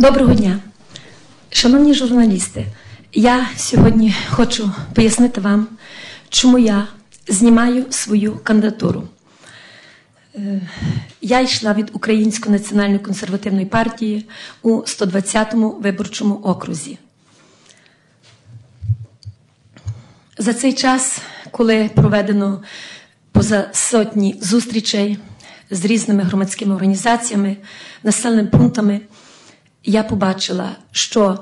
Доброго дня, шановні журналісти. Я сьогодні хочу пояснити вам, чому я знімаю свою кандидатуру. Е, Я йшла від Української національної консервативної партії у 120-му виборчому окрузі. За цей час, коли проведено поза сотні зустрічей з різними громадськими організаціями, населеними пунктами, я побачила, що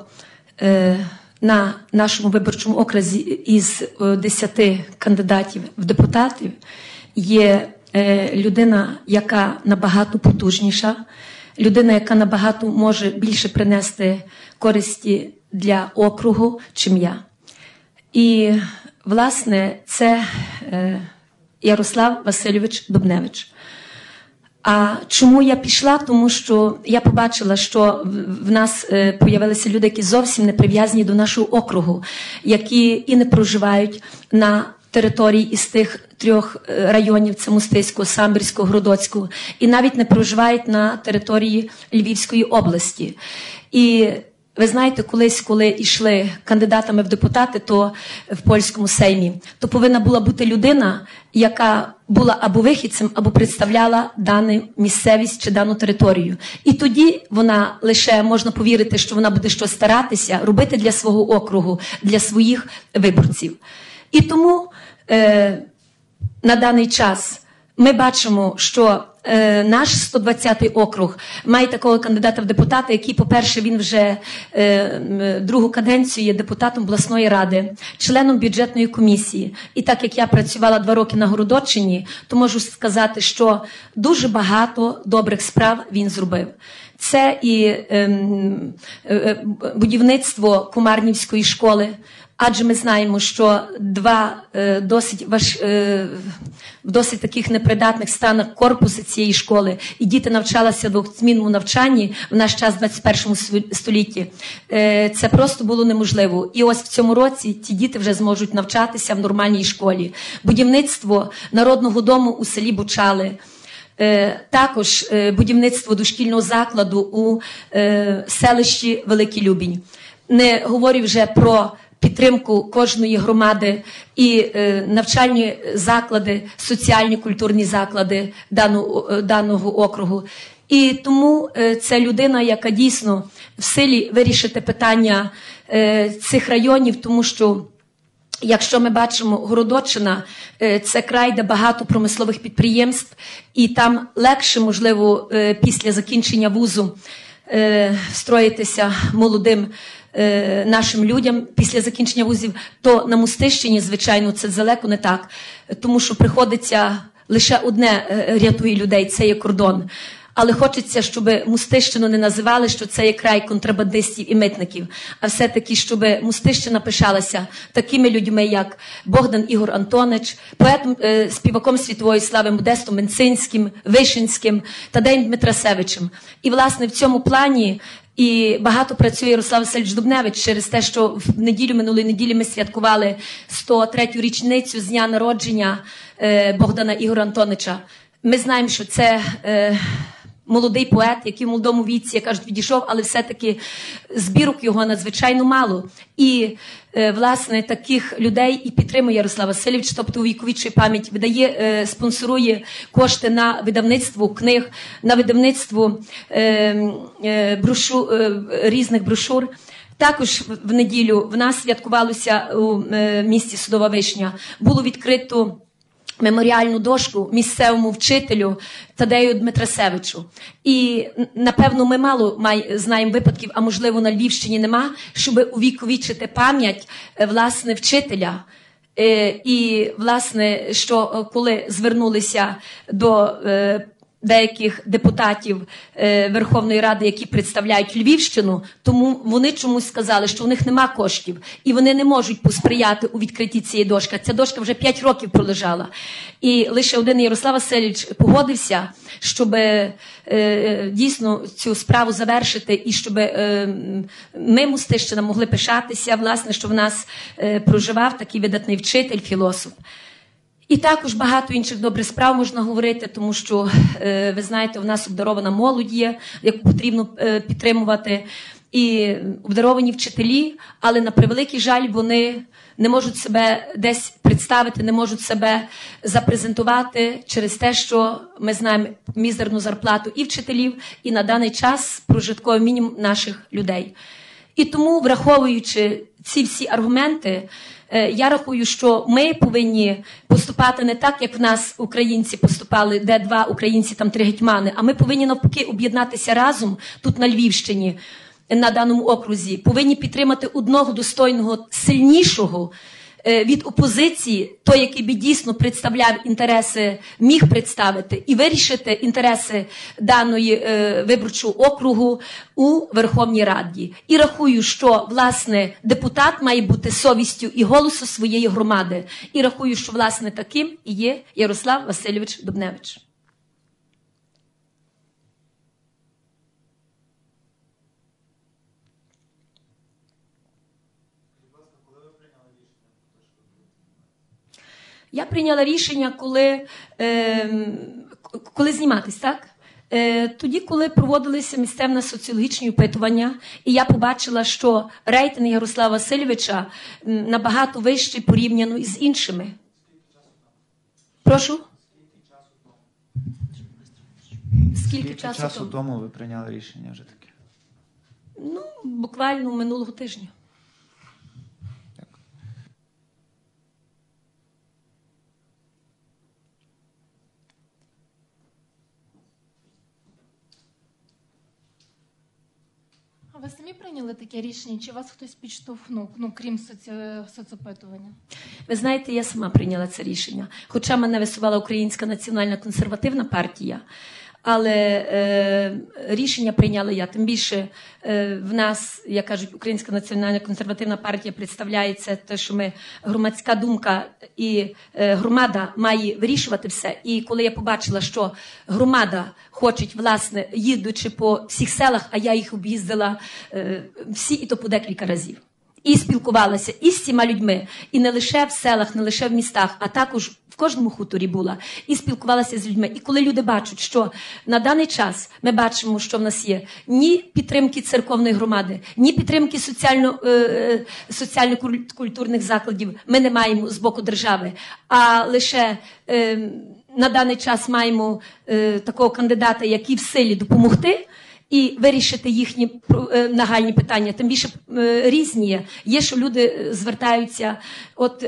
е, на нашому виборчому окрузі із е, 10 кандидатів в депутатів є е, людина, яка набагато потужніша, людина, яка набагато може більше принести користі для округу, чим я. І, власне, це е, Ярослав Васильович Дубневич. А чому я пішла? Тому що я побачила, що в- нас з'явилися появилися люди, які зовсім не прив'язані до нашого округу, які і не проживають на території із тих трьох е, районів: це Мустиського, Самбірського, Гродоцького, і навіть не проживають на території Львівської області. І ви знаєте, колись, коли йшли кандидатами в депутати, то в польському сеймі, то повинна була бути людина, яка була або вихідцем, або представляла дану місцевість чи дану територію. І тоді вона лише можна повірити, що вона буде щось старатися робити для свого округу, для своїх виборців. І тому е, на даний час ми бачимо, що наш 120-й округ має такого кандидата в депутати, який, по-перше, він вже е, другу каденцію є депутатом обласної ради, членом бюджетної комісії. І так як я працювала два роки на Городочині, то можу сказати, що дуже багато добрих справ він зробив. Це і ем, е, е, будівництво Кумарнівської школи. Адже ми знаємо, що два е, досить важ, е, в досить таких непридатних станах корпуси цієї школи, і діти навчалися в двохзмінному навчанні в наш час, в 21 сві- столітті. Е, це просто було неможливо. І ось в цьому році ті діти вже зможуть навчатися в нормальній школі. Будівництво народного дому у селі Бучали. Е, Також е, будівництво дошкільного закладу у е, селищі Великий Любінь. Не говорю вже про підтримку кожної громади і е, навчальні заклади, соціальні культурні заклади даного округу. І тому це людина, яка дійсно в силі вирішити питання е, цих районів, тому що. Якщо ми бачимо Городочина, е, це край, де багато промислових підприємств, і там легше, можливо, після закінчення вузу встроїтися молодим е, нашим людям після закінчення вузів, то на Мустищині, звичайно, це далеко не так, тому що приходиться лише одне е, рятує людей це є кордон. Але хочеться, щоб Мустищину не називали, що це є край контрабандистів і митників, а все-таки, щоб Мустищина пишалася такими людьми, як Богдан Ігор Антонич, поетом, е, співаком світової слави Модестом Менцинським, Вишинським та День Дмитрасевичем. І, власне, в цьому плані і багато працює Ярослав Васильович Дубневич через те, що в неділю минулої неділі ми святкували 103-ю річницю з дня народження е, Богдана Ігора Антонича. Ми знаємо, що це. Молодий поет, який в молодому віці, як кажуть, відійшов, але все-таки збірок його надзвичайно мало. І е, власне таких людей і підтримує Ярослав Васильович, тобто увіковічує пам'ять, видає, е, спонсорує кошти на видавництво книг, на видавництво е, брошу, е, різних брошур. Також в- неділю в нас святкувалося у місті Судова Вишня. Було відкрито меморіальну дошку місцевому вчителю Тадею Дмитрасевичу. І напевно ми мало знаємо випадків, а можливо на Львівщині нема, щоб увіковічити пам'ять е, власне вчителя. Е, І, власне, що е, коли звернулися до деяких депутатів е, Верховної Ради, які представляють Львівщину, тому вони чомусь сказали, що у них нема коштів, і вони не можуть посприяти у відкритті цієї дошки. Ця дошка вже 5 років пролежала. І лише один Ярослав Васильович погодився, щоб е, е, дійсно цю справу завершити, і щоб ми, Мустищина, могли пишатися, власне, що в нас проживав такий видатний вчитель, філософ. І також багато інших добрих справ можна говорити, тому що е, ви знаєте, у нас обдарована молодь є, яку потрібно е, підтримувати, і обдаровані вчителі, але на превеликий жаль, вони не можуть себе десь представити, не можуть себе запрезентувати через те, що ми знаємо мізерну зарплату і вчителів, і на даний час прожитковий мінімум наших людей. І тому, враховуючи ці всі аргументи, е, я рахую, що ми повинні поступати не так, як в нас українці поступали, де два українці, там три гетьмани. А ми повинні навпаки об'єднатися разом тут на Львівщині, на даному окрузі. Повинні підтримати одного достойного, сильнішого. Е, від опозиції, той, який би дійсно представляв інтереси, міг представити і вирішити інтереси даної е, виборчого округу у Верховній Раді. І рахую, що власне депутат має бути совістю і голосу своєї громади. І рахую, що власне таким і є Ярослав Васильович Дубневич. Я прийняла рішення, коли е, коли зніматись, так? Е, Тоді, коли проводилися місцевне соціологічні опитування, і я побачила, що рейтинг Ярослава Васильовича набагато вищий порівняно з іншими. Прошу? Скільки, часу, часу тому? тому ви прийняли рішення вже таке? Ну, буквально минулого тижня. Ви самі прийняли таке рішення? Чи вас хтось підштовхнув, ну крім соці... соцопитування? Ви знаєте, я сама прийняла це рішення. Хоча мене висувала Українська національна консервативна партія. Але е, рішення прийняла я. Тим більше е, в нас, як кажуть, Українська національна консервативна партія представляється те, що ми громадська думка і е, громада має вирішувати все. І коли я побачила, що громада хоче, власне, їдучи по всіх селах, а я їх об'їздила е, всі, і то по декілька разів. І спілкувалася із всіма людьми, і не лише в селах, не лише в містах, а також в кожному хуторі була і спілкувалася з людьми. І коли люди бачать, що на даний час ми бачимо, що в нас є ні підтримки церковної громади, ні підтримки соціально, е, е соціально-культурних закладів, ми не маємо з боку держави, а лише е, на даний час маємо е, такого кандидата, який в силі допомогти. І вирішити їхні е, нагальні питання, тим більше е, різні є. Є, що люди звертаються, от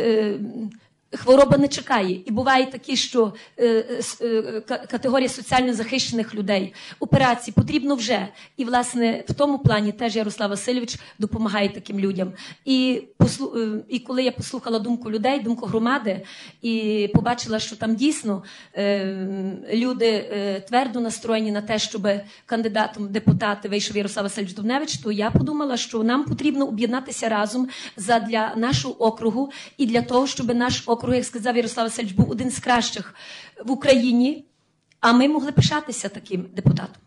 Хвороба не чекає, і буває такі, що е, е, категорія соціально захищених людей операції потрібно вже. І, власне, в тому плані теж Ярослав Васильович допомагає таким людям. І послу, е, і коли я послухала думку людей, думку громади, і побачила, що там дійсно е, люди е, твердо настроєні на те, щоб кандидатом депутати вийшов Ярослав Васильович Дубневич, то я подумала, що нам потрібно об'єднатися разом задля нашого округу і для того, щоб наш округ округу, як сказав Ярослав Васильович, був один з кращих в Україні, а ми могли пишатися таким депутатом.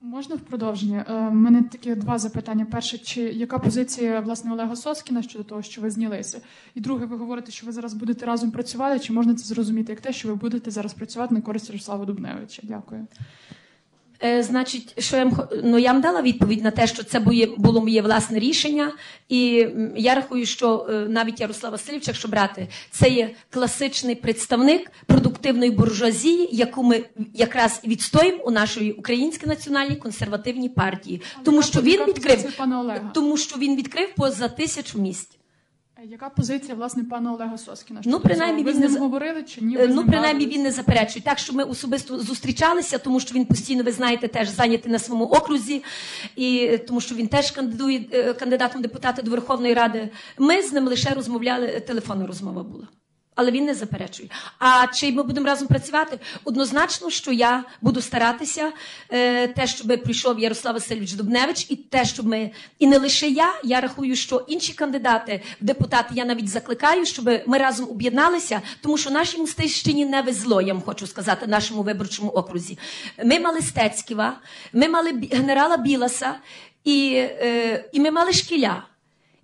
Можна в продовження? У е, мене такі два запитання. Перше, чи яка позиція власне Олега Соскіна щодо того, що ви знялися? І друге, ви говорите, що ви зараз будете разом працювати. Чи можна це зрозуміти як те, що ви будете зараз працювати на користь Ярослава Дубневича? Дякую. Е, значить, що я ну, я вам дала відповідь на те, що це було моє власне рішення, і я рахую, що е, навіть Ярослав Васильович, якщо брати, це є класичний представник продуктивної буржуазії, яку ми якраз відстоїмо у нашій українській національній консервативній партії, тому що він відкрив тому, що він відкрив поза тисячу місць. Яка позиція власне пана Олега Соскіна? Ну, принаймні, ви він з не... говорили чи ні? Ну, принаймні він не заперечує. Так що ми особисто зустрічалися, тому що він постійно, ви знаєте, теж зайнятий на своєму окрузі, і тому що він теж кандидує е, кандидатом депутата до Верховної Ради. Ми з ним лише розмовляли. Телефонна розмова була але він не заперечує. А чи ми будемо разом працювати? Однозначно, що я буду старатися, е, те, щоб прийшов Ярослав Васильович Дубневич, і те, щоб ми і не лише я. Я рахую, що інші кандидати в депутати я навіть закликаю, щоб ми разом об'єдналися, тому що нашій Мустищині не везло, я вам хочу сказати, нашому виборчому окрузі. Ми мали Стецьківа, ми мали генерала Біласа, і, е, і ми мали шкіля.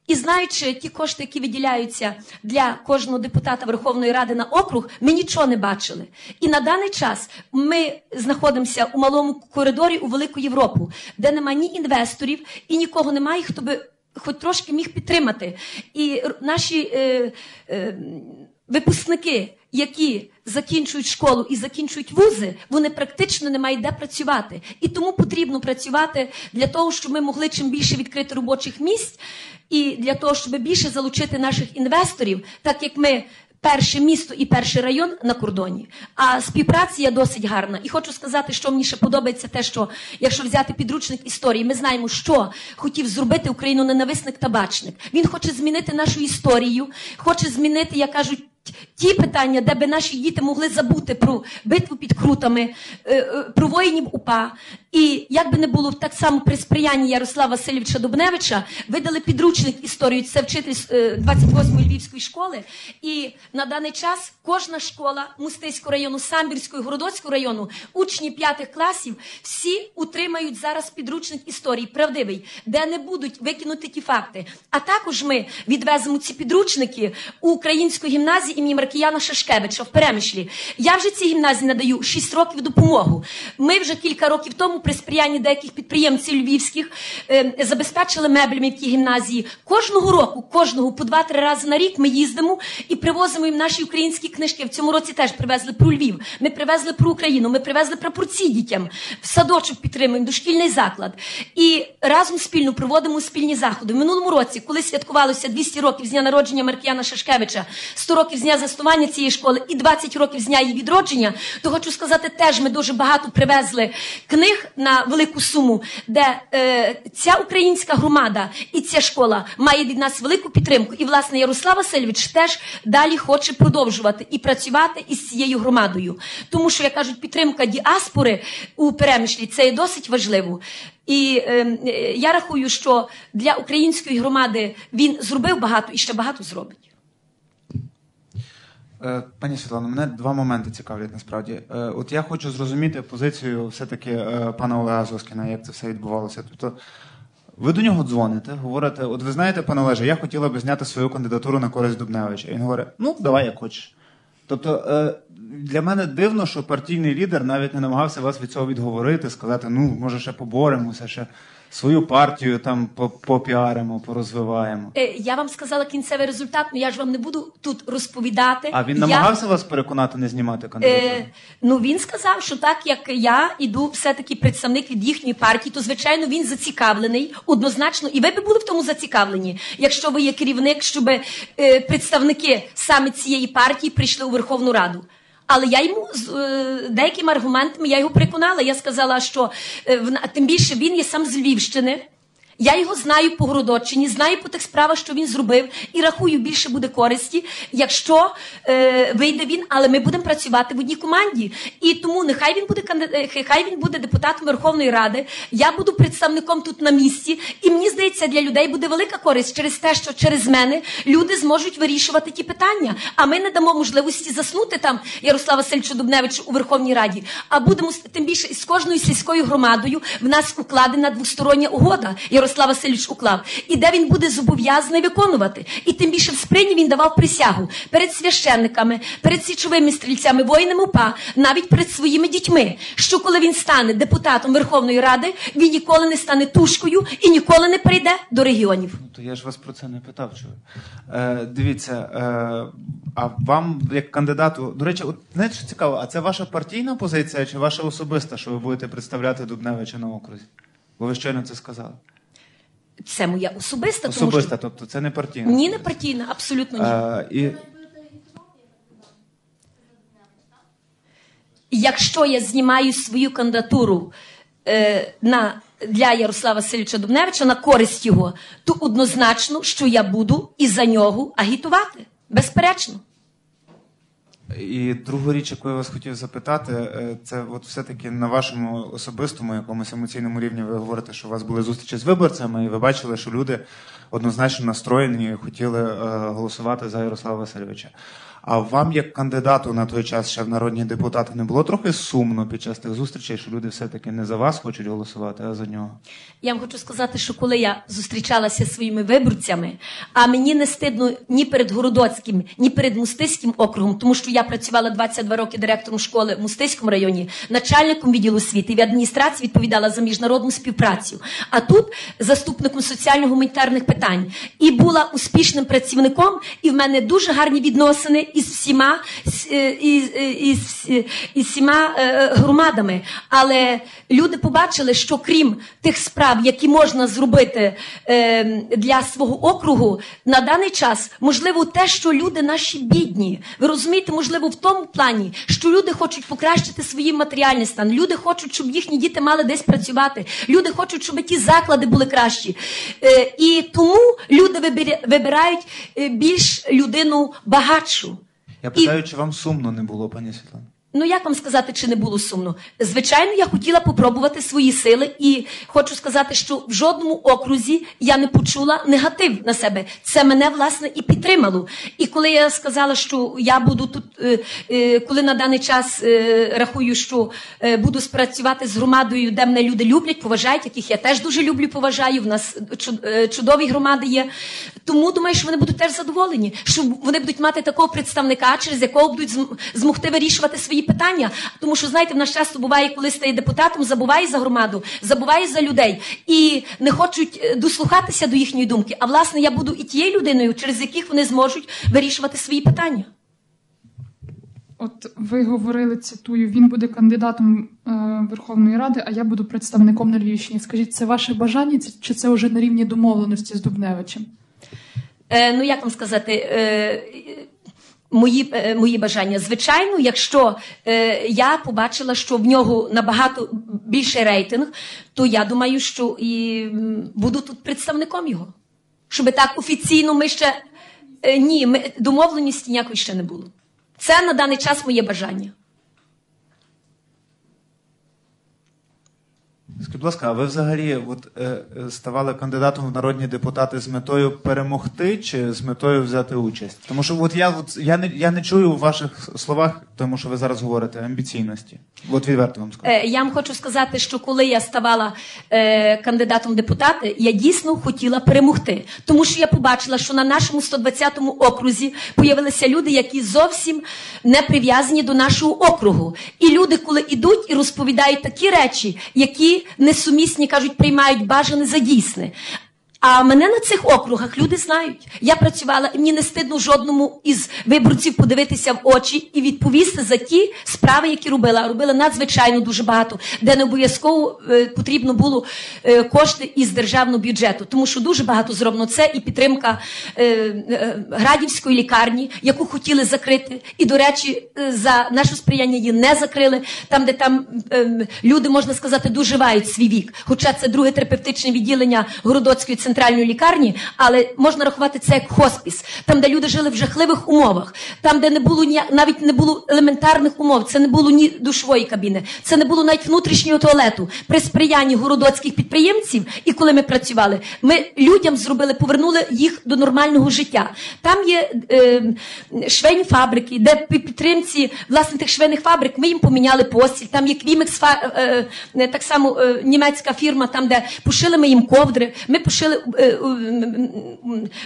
І знаючи ті кошти, які виділяються для кожного депутата Верховної Ради на округ, ми нічого не бачили. І на даний час ми знаходимося у малому коридорі у Велику Європу, де немає ні інвесторів і нікого немає, хто би хоч трошки міг підтримати. І наші е, е, випускники, які закінчують школу і закінчують вузи, вони практично не мають де працювати. І тому потрібно працювати для того, щоб ми могли чим більше відкрити робочих місць, і для того, щоб більше залучити наших інвесторів, так як ми. Перше місто і перший район на кордоні, а співпраця є досить гарна. І хочу сказати, що мені ще подобається те, що якщо взяти підручник історії, ми знаємо, що хотів зробити Україну ненависник табачник. Він хоче змінити нашу історію, хоче змінити, як кажуть ті питання, де би наші діти могли забути про битву під крутами, е, е, про воїнів УПА. І як би не було так само при сприянні Ярослава Васильовича Дубневича, видали підручник історію. Це вчитель 28-ї львівської школи. І на даний час кожна школа Мустиського району, Самбірського, Городоцького району, учні п'ятих класів, всі утримають зараз підручник історії, правдивий, де не будуть викинути ті факти. А також ми відвеземо ці підручники у українську гімназію імені Маркіяна Шашкевича в Перемишлі. Я вже цій гімназії надаю 6 років допомогу. Ми вже кілька років тому, при сприянні деяких підприємців львівських, е, забезпечили меблями в тій гімназії. Кожного року, кожного по два-три рази на рік ми їздимо і привозимо їм наші українські книжки. В цьому році теж привезли про Львів. Ми привезли про Україну. Ми привезли прапорці дітям в садочок підтримуємо, дошкільний заклад. І разом спільно проводимо спільні заходи. В минулому році, коли святкувалося 200 років з дня народження Маркіяна Шашкевича, 100 років з дня заснування цієї школи і 20 років з дня її відродження, то хочу сказати, теж ми дуже багато привезли книг на велику суму, де е, ця українська громада і ця школа має від нас велику підтримку. І, власне, Ярослав Васильович теж далі хоче продовжувати і працювати із цією громадою. Тому що, як кажуть, підтримка діаспори у перемишлі це є досить важливо. І ем, е, я рахую, що для української громади він зробив багато і ще багато зробить. Е, пані Світлано, мене два моменти цікавлять насправді. Е, от я хочу зрозуміти позицію все-таки е, пана Олега Зоскіна, як це все відбувалося. Тобто, ви до нього дзвоните, говорите: от ви знаєте, пане Олеже, я хотіла би зняти свою кандидатуру на користь Дубневича. І він говорить: ну, давай як хочеш. Тобто для мене дивно, що партійний лідер навіть не намагався вас від цього відговорити, сказати, ну, може, ще поборемося, ще свою партію там попіаримо, порозвиваємо. Е, я вам сказала кінцевий результат, але я ж вам не буду тут розповідати. А він намагався я... вас переконати не знімати кандидатуру? Е, Ну він сказав, що так як я іду, все-таки представник від їхньої партії, то звичайно він зацікавлений однозначно, і ви би були в тому зацікавлені, якщо ви є керівник, щоб е, представники саме цієї партії прийшли у Верховну Раду. Але я йому з е, деякими аргументами я його переконала. Я сказала, що е, тим більше він є сам з Львівщини. Я його знаю по Городочині, знаю по тих справах, що він зробив, і рахую, більше буде користі, якщо е, вийде він, але ми будемо працювати в одній команді. І тому нехай він буде е, хай він буде депутатом Верховної Ради. Я буду представником тут на місці, і мені здається, для людей буде велика користь через те, що через мене люди зможуть вирішувати ті питання. А ми не дамо можливості заснути там Ярослава Васильовичу Дубневичу у Верховній Раді. А будемо тим більше з кожною сільською громадою в нас укладена двостороння угода. Ярослав Васильович уклав, і де він буде зобов'язаний виконувати. І тим більше в сприні він давав присягу перед священниками, перед січовими стрільцями, воїнами УПА, навіть перед своїми дітьми. Що коли він стане депутатом Верховної Ради, він ніколи не стане тушкою і ніколи не прийде до регіонів. Ну то я ж вас про це не питав. Чого? Е, Дивіться, е, а вам як кандидату, до речі, от знаєте, що цікаво, а це ваша партійна позиція чи ваша особиста, що ви будете представляти Дубневича на окрузі? Бо ви щойно це сказали. Це моя особиста. Особиста, тому, що... тобто це не партійна. Ні, не партійна, абсолютно ні. А, і... Якщо я знімаю свою кандидатуру е, на, для Ярослава Васильовича Дубневича на користь його, то однозначно, що я буду і за нього агітувати. Безперечно. І другу річ, яку я вас хотів запитати, е, це от все-таки на вашому особистому якомусь емоційному рівні ви говорите, що у вас були зустрічі з виборцями, і ви бачили, що люди однозначно настроєні і хотіли е, голосувати за Ярослава Васильовича. А вам, як кандидату на той час ще в народні депутати, не було трохи сумно під час тих зустрічей, що люди все-таки не за вас хочуть голосувати, а за нього? Я вам хочу сказати, що коли я зустрічалася зі своїми виборцями, а мені не стидно ні перед Городоцьким, ні перед Мустиським округом, тому що я працювала 22 роки директором школи в Мустиському районі, начальником відділу освіти в адміністрації відповідала за міжнародну співпрацю. А тут заступником соціально-гуманітарних питань і була успішним працівником, і в мене дуже гарні відносини із всіма е, із, е, із, е, із всіма громадами. Але люди побачили, що крім тих справ, які можна зробити для свого округу, на даний час можливо те, що люди наші бідні. Ви розумієте, можливо, в тому плані, що люди хочуть покращити свій матеріальний стан. Люди хочуть, щоб їхні діти мали десь працювати. Люди хочуть, щоб ті заклади були кращі. І тому люди вибирають більш людину багатшу. Я питаю, чи вам сумно не було, пані Світлана? Ну, як вам сказати, чи не було сумно? Звичайно, я хотіла попробувати свої сили, і хочу сказати, що в жодному окрузі я не почула негатив на себе. Це мене власне і підтримало. І коли я сказала, що я буду тут, е, е, коли на даний час е, рахую, що буду спрацювати з громадою, де мене люди люблять, поважають, яких я теж дуже люблю, поважаю. В нас чудові громади є. Тому думаю, що вони будуть теж задоволені, що вони будуть мати такого представника, через якого будуть змогти вирішувати свої питання. Тому що знаєте, в нас часто буває, коли стає депутатом, забуває за громаду, забуває за людей і не хочуть е, дослухатися до їхньої думки. А власне я буду і тією людиною, через яких вони зможуть вирішувати свої питання. От ви говорили, цитую, він буде кандидатом е, Верховної Ради, а я буду представником на Львівщині. Скажіть, це ваше бажання, чи- це вже на рівні домовленості з Дубневичем? Е, ну як вам сказати, е, мої, е, мої бажання. Звичайно, якщо е, я побачила, що в нього набагато більший рейтинг, то я думаю, що і буду тут представником його. Щоб так офіційно ми ще е, ні, ми, домовленості ніякої ще не було. Це на даний час моє бажання. Скажіть, будь ласка, а ви взагалі от, е, ставали кандидатом в народні депутати з метою перемогти чи з метою взяти участь? Тому що от я, от, я, не, я не чую у ваших словах, тому що ви зараз говорите, амбіційності. От відверто вам скажу. Е, Я вам хочу сказати, що коли я ставала е, кандидатом в депутати, я дійсно хотіла перемогти, тому що я побачила, що на нашому 120-му окрузі появилися люди, які зовсім не прив'язані до нашого округу. І люди, коли йдуть і розповідають такі речі, які несумісні кажуть, приймають бажане за дійсне. А мене на цих округах люди знають. Я працювала, і мені не стидно жодному із виборців подивитися в очі і відповісти за ті справи, які робила. Робила надзвичайно дуже багато, де не обов'язково е, потрібно було е, кошти із державного бюджету, тому що дуже багато зроблено це і підтримка е, е, градівської лікарні, яку хотіли закрити. І, до речі, е, за наше сприяння її не закрили. Там, де там е, люди, можна сказати, доживають свій вік. Хоча це друге терапевтичне відділення Городоцької центральної лікарні, але можна рахувати це як хоспіс, там, де люди жили в жахливих умовах, там, де не було ні, навіть не було елементарних умов, це не було ні душової кабіни, це не було навіть внутрішнього туалету. При сприянні городоцьких підприємців, і коли ми працювали, ми людям зробили, повернули їх до нормального життя. Там є е, швейні фабрики, де підтримці власне тих швейних фабрик ми їм поміняли постіль. Там є Квімекс, е, е, так само е, німецька фірма, там де пошили ми їм ковдри. Ми пошили,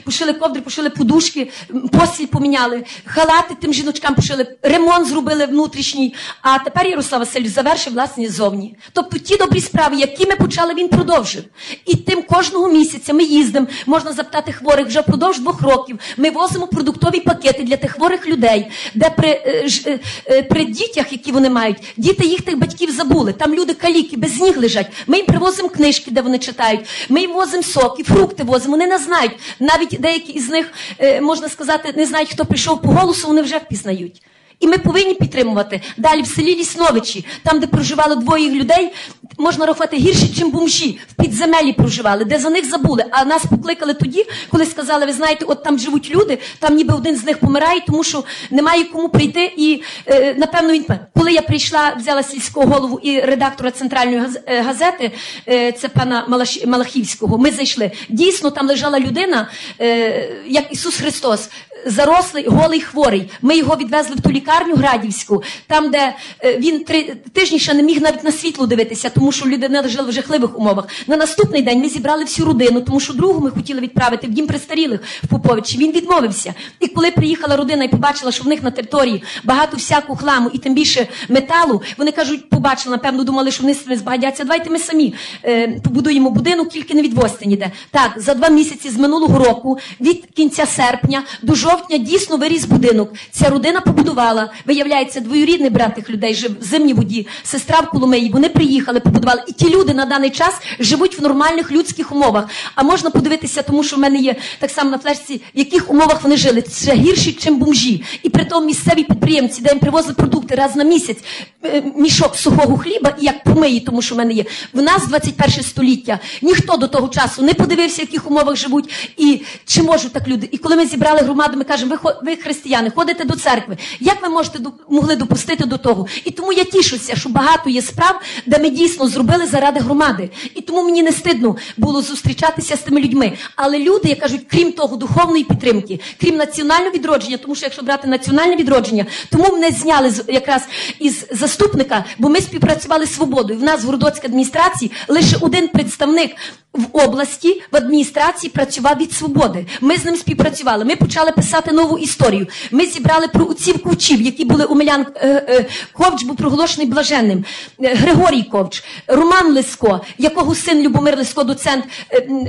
пошили ковдри, пошили подушки, постіль поміняли, халати тим жіночкам пошили, ремонт зробили внутрішній. А тепер Ярослав Васильович завершив власне зовні. Тобто ті добрі справи, які ми почали, він продовжив. І тим кожного місяця ми їздимо, можна запитати хворих вже впродовж двох років. Ми возимо продуктові пакети для тих хворих людей, де при, е, е, е, при дітях, які вони мають, діти їх тих батьків забули. Там люди каліки без ніг лежать. Ми їм привозимо книжки, де вони читають. Ми їм возимо соки, фрукти возимо. Вони не знають. Навіть деякі із них, е, можна сказати, не знають, хто прийшов по голосу, вони вже впізнають. І ми повинні підтримувати. Далі в селі Лісновичі, там, де проживало двоє людей, можна рахувати гірше, ніж бомжі. В підземелі проживали, де за них забули. А нас покликали тоді, коли сказали, ви знаєте, от там живуть люди, там ніби один з них помирає, тому що немає кому прийти. І е, напевно він коли я прийшла, взяла сільського голову і редактора центральної е, газети, е, це пана Малаш- Малахівського. Ми зайшли. Дійсно, там лежала людина, е, як Ісус Христос, зарослий, голий, хворий. Ми його відвезли в ту лікарню Градівську, там, де е, він три тижні ще не міг навіть на світло дивитися, тому що людина жила в жахливих умовах. На наступний день ми зібрали всю родину, тому що другу ми хотіли відправити в дім престарілих в Поповичі. Він відмовився. І коли приїхала родина і побачила, що в них на території багато всякого хламу і тим більше металу, вони кажуть, побачили, напевно, думали, що вони себе збагатяться. Давайте ми самі е, побудуємо будинок, тільки не відвозьте ніде. Так, за два місяці з минулого року, від кінця серпня до жовтня, дійсно виріс будинок. Ця родина побудувала. Виявляється, двоюрідний брат тих людей жив в зимній воді, сестра в Коломиї. Вони приїхали, побудували. І ті люди на даний час живуть в нормальних людських умовах. А можна подивитися, тому що в мене є так само на флешці, в яких умовах вони жили. Це гірші, ніж бомжі. І при тому місцеві підприємці, де їм привозили продукти раз на місяць, е, мішок сухого хліба, і як помиї, тому що в мене є. В нас 21 століття. Ніхто до того часу не подивився, в яких умовах живуть, і чи можуть так люди. І коли ми зібрали громаду, ми кажемо, ви, ви християни, ходите до церкви. Як ви можете могли допустити до того? І тому я тішуся, що багато є справ, де ми дійсно зробили заради громади. І тому мені не стидно було зустрічатися з тими людьми. Але люди, як кажуть, крім того, духовної підтримки, крім національного відродження, тому що якщо брати національне відродження, тому мене зняли якраз із заступника, бо ми співпрацювали з свободою. В нас в Городоцькій адміністрації лише один представник. В області в адміністрації працював від свободи. Ми з ним співпрацювали. Ми почали писати нову історію. Ми зібрали про отців ковчів, які були у Милян е, е, Ковч був проголошений блаженним. Е, Григорій Ковч, Роман Лиско, якого син Любомир Лиско, доцент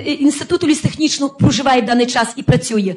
інституту лістехнічного проживає в даний час і працює.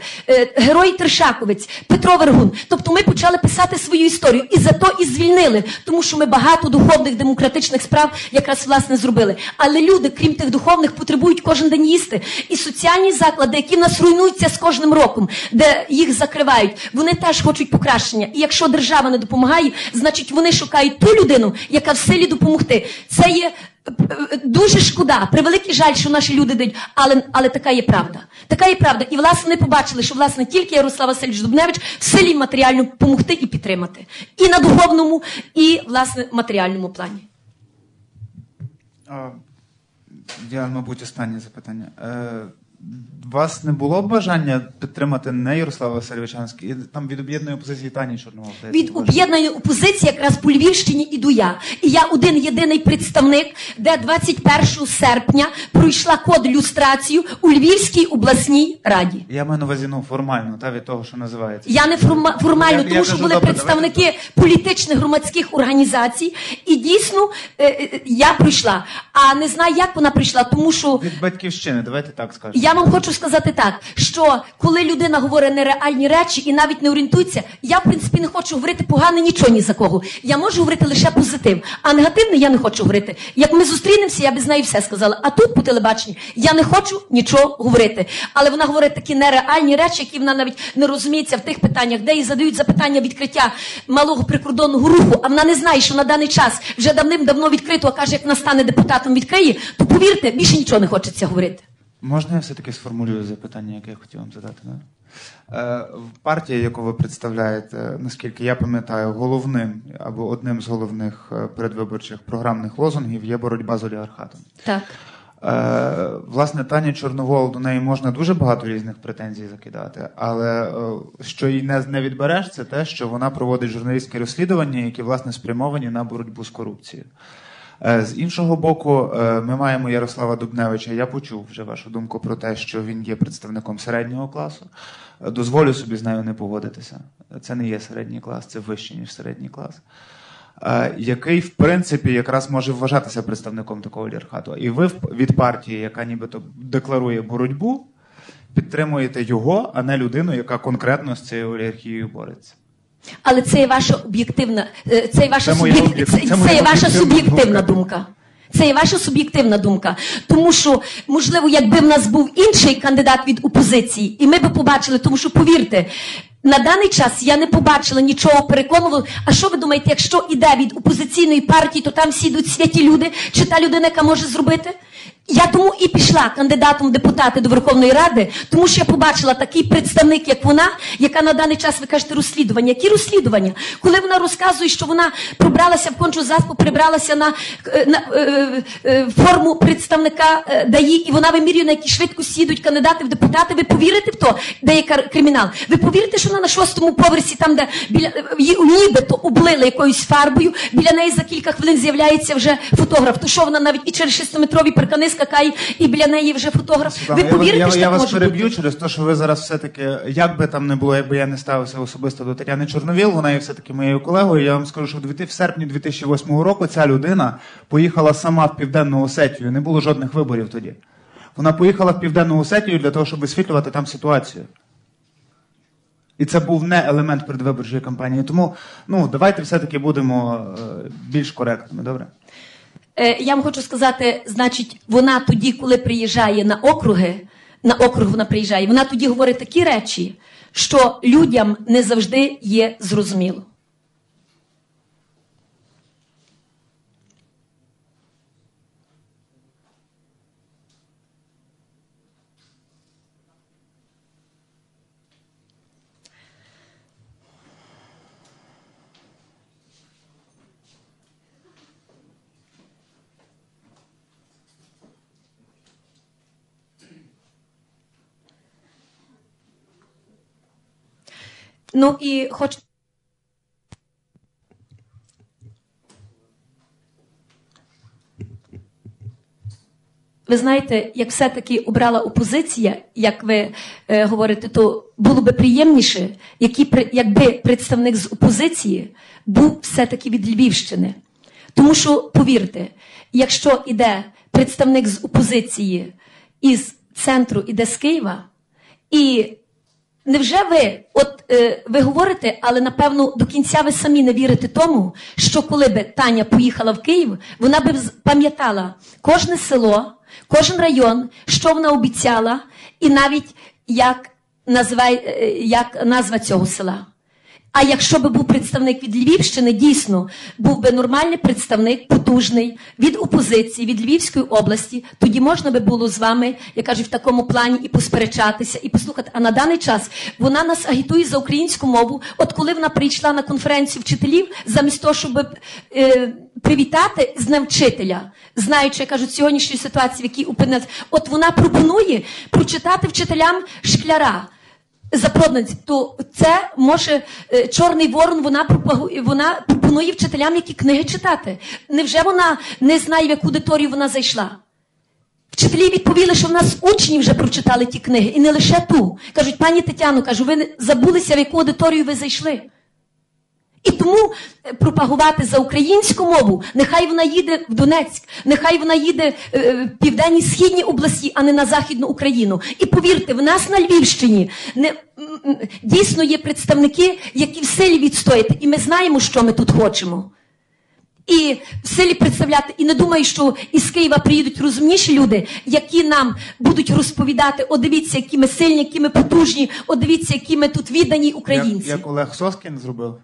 Герой Тершаковець, Петро Вергун. Тобто ми почали писати свою історію і за то і звільнили, тому що ми багато духовних демократичних справ якраз власне зробили. Але люди, крім тих духовних, потребують кожен день їсти. І соціальні заклади, які в нас руйнуються з кожним роком, де їх закривають, вони теж хочуть покращення. І якщо держава не допомагає, значить вони шукають ту людину, яка в силі допомогти. Це є. е, Дуже шкода, превеликий жаль, що наші люди дають, але, але така є правда. Така є правда. І власне не побачили, що власне тільки Ярослав Васильович Дубневич в силі матеріально допомогти і підтримати. І на духовному, і власне матеріальному плані. Я, мабуть, останнє запитання. Е, вас не було бажання підтримати не Ярослава Васильовича, і там від об'єднаної опозиції Тані Чорновол? Від об'єднаної опозиції якраз по Львівщині іду я. І я один єдиний представник, де 21 серпня пройшла код люстрацію у Львівській обласній раді. Я маю на увазі ну, формально, та, від того, що називається. Я не форма- формально, Я- я тому що кажу, були добре, представники політичних громадських організацій, і дійсно е, е, я прийшла. А не знаю, як вона прийшла, тому що Від батьківщини, давайте так скажемо. я вам хочу сказати так, що коли людина говорить нереальні речі і навіть не орієнтується, я в принципі не хочу говорити погане нічого ні за кого. Я можу говорити лише позитив, а негативне я не хочу говорити. Як ми зустрінемося, я би з нею все сказала. А тут по телебаченню я не хочу нічого говорити. Але вона говорить такі нереальні речі, які вона навіть не розуміється в тих питаннях, де їй задають запитання відкриття малого прикордонного руху, а вона не знає, що на даний час вже давним-давно відкрито, а каже, як вона стане депутатом відкриє, то повірте, більше нічого не хочеться говорити. Можна я все-таки сформулюю запитання, яке я хотів вам задати? Да? Е, в партії, яку ви представляєте, наскільки я пам'ятаю, головним або одним з головних е, передвиборчих програмних лозунгів є боротьба з олігархатом. Так. Е, власне, Тані Чорновол до неї можна дуже багато різних претензій закидати, але е, що їй не, не відбереш, це те, що вона проводить журналістське розслідування, які власне спрямовані на боротьбу з корупцією. Е, З іншого боку, е, ми маємо Ярослава Дубневича. Я почув вже вашу думку про те, що він є представником середнього класу. Е, Дозволю собі з нею не погодитися. Це не є середній клас, це вище, ніж середній клас. Який, в принципі, якраз може вважатися представником такого олігархату. І ви від партії, яка нібито декларує боротьбу, підтримуєте його, а не людину, яка конкретно з цією олігархією бореться. Але це є ваша об'єктивна, е, це є ваша, Це суб'єк- об'єк- це, це моя є ваша суб'єктивна думка. думка. Це є ваша суб'єктивна думка. Тому що, можливо, якби в нас був інший кандидат від опозиції, і ми би побачили, тому що повірте, на даний час я не побачила нічого переконливого. А що ви думаєте, якщо іде від опозиційної партії, то там всі йдуть святі люди, чи та людина, яка може зробити? Я тому і пішла кандидатом в депутати до Верховної Ради, тому що я побачила такий представник, як вона, яка на даний час ви кажете розслідування. Які розслідування? Коли вона розказує, що вона пробралася в кончу заспу, прибралася на, е, на е, е, форму представника е, ДАІ, і вона вимірює, на якій швидкості їдуть кандидати в депутати. Ви повірите в то, де є кримінал? Ви повірите, що вона на шостому поверсі, там, де біля е, її нібито облили якоюсь фарбою, біля неї за кілька хвилин з'являється вже фотограф. То що вона навіть і через шестиметрові паркани скакає, і біля неї вже фотограф. Світлана, Ви я, повірите, я, що я так вас може переб'ю бути? через те, що ви зараз все-таки, як би там не було, якби я не ставився особисто до Тетяни Чорновіл, вона є все-таки моєю колегою. Я вам скажу, що в дві- в серпні 2008 року ця людина поїхала сама в Південну Осетію. Не було жодних виборів тоді. Вона поїхала в Південну Осетію для того, щоб висвітлювати там ситуацію. І це був не елемент передвиборчої кампанії. Тому ну, давайте все-таки будемо е, більш коректними, добре? Е, Я вам хочу сказати, значить, вона тоді, коли приїжджає на округи, на округ вона приїжджає, вона тоді говорить такі речі, що людям не завжди є зрозуміло. Ну і хочу. Ви знаєте, як все-таки обрала опозиція, як ви е, говорите, то було би приємніше, які, якби представник з опозиції був все-таки від Львівщини. Тому що, повірте, якщо іде представник з опозиції із центру, іде з Києва, і Невже ви, от е, ви говорите, але напевно до кінця ви самі не вірите тому, що коли би Таня поїхала в Київ, вона би пам'ятала кожне село, кожен район, що вона обіцяла, і навіть як, називай, е, як назва цього села. А якщо би був представник від Львівщини, дійсно був би нормальний представник, потужний від опозиції, від Львівської області, тоді можна би було з вами, я кажу, в такому плані і посперечатися, і послухати. А на даний час вона нас агітує за українську мову. От коли вона прийшла на конференцію вчителів, замість того, щоб е, привітати з днем вчителя, знаючи, я кажу, сьогоднішньої ситуації, в якій опинилась, от вона пропонує прочитати вчителям шкляра запроданці, то це може е, Чорний Ворон. Вона пропагує, вона пропонує вчителям, які книги читати. Невже вона не знає, в яку аудиторію вона зайшла? Вчителі відповіли, що в нас учні вже прочитали ті книги, і не лише ту. Кажуть, пані Тетяно, кажу, ви забулися, в яку аудиторію ви зайшли. І тому е, пропагувати за українську мову, нехай вона їде в Донецьк, нехай вона їде е, в південні східні області, а не на Західну Україну. І повірте, в нас на Львівщині не, дійсно є представники, які в силі відстояти, і ми знаємо, що ми тут хочемо. І в силі представляти, і не думаю, що із Києва приїдуть розумніші люди, які нам будуть розповідати: о, дивіться, які ми сильні, які ми потужні, о, дивіться, які ми тут віддані українці. Як, як Олег Соскін зробив.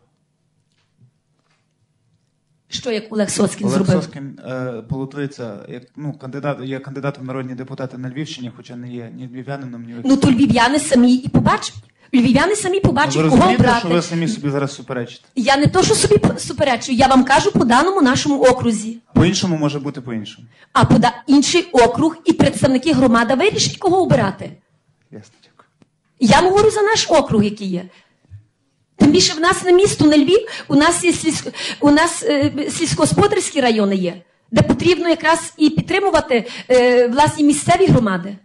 Що як Олег Соцкін Олег зробив? Соскін е, балотується як ну, кандидат, є кандидатом в народні депутати на Львівщині, хоча не є ні львів'янином, ні Ну то львів'яни самі і побачать. Львів'яни самі побачать, ви кого розумієте, брати. що ви самі собі зараз суперечите. Я не то, що собі суперечую, я вам кажу по даному нашому окрузі. По-іншому може бути по-іншому. А по да- інший округ і представники громади вирішать, кого обирати. Ясно, дякую. Я говорю за наш округ, який є. Тим більше в нас не місто, не Львів, у нас є сільськ... у нас е, сільськогосподарські райони є, де потрібно якраз і підтримувати е, власні місцеві громади.